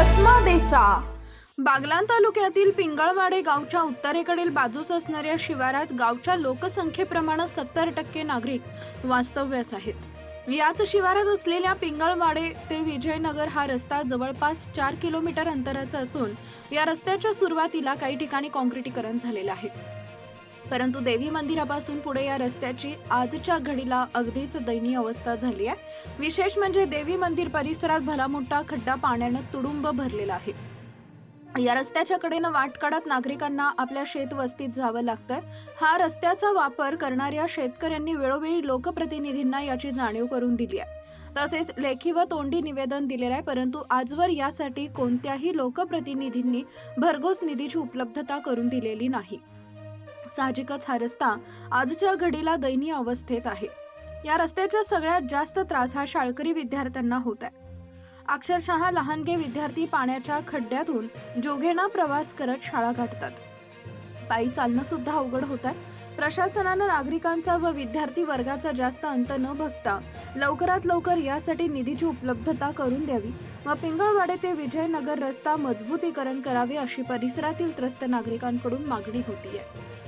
घ्यायचा बागलान तालुक्यातील पिंगळवाडे गावच्या उत्तरेकडील बाजूस असणाऱ्या शिवारात गावच्या लोकसंख्येप्रमाणे सत्तर टक्के नागरिक वास्तव्यास आहेत. याच शिवारात असलेल्या पिंगळवाडे ते विजयनगर हा रस्ता जवळपास चार किलोमीटर अंतराचा असून या रस्त्याच्या सुरुवातीला काही ठिकाणी काँक्रिटीकरण झालेलं आहे. परंतु देवी मंदिरापासून पुढे या रस्त्याची आजच्या घडीला अगदीच दयनीय अवस्था झाली आहे. विशेष म्हणजे देवी मंदिर परिसरात भला मोठा खड्डा पाण्यानं तुडुंब भरलेला आहे. या रस्त्याच्या कडेनं वाट काढत नागरिकांना आपल्या शेत वस्तीत जावं लागतंय. हा रस्त्याचा वापर करणाऱ्या शेतकऱ्यांनी वेळोवेळी लोकप्रतिनिधींना याची जाणीव करून दिली आहे. तसेच लेखी व तोंडी निवेदन दिलेलं आहे परंतु आजवर यासाठी कोणत्याही लोकप्रतिनिधींनी भरघोस निधीची उपलब्धता करून दिलेली नाही. साहजिकच हा रस्ता आजच्या घडीला दयनीय अवस्थेत आहे. या रस्त्याचा सगळ्यात जास्त त्रास हा शाळकरी विद्यार्थ्यांना होत आहे. अक्षरशः लहानगे विद्यार्थी पाण्याच्या खड्ड्यातून जोघेना प्रवास करत शाळा गाठतात. पायी चालणं सुद्धा अवघड होत आहे. प्रशासनानं नागरिकांचा व विद्यार्थी वर्गाचा जास्त अंत न बघता लवकरात लवकर यासाठी निधीची उपलब्धता करून द्यावी. व पिंगळवाडे ते विजयनगर रस्ता मजबूतीकरण करावे अशी परिसरातील त्रस्त नागरिकांकडून मागणी होती आहे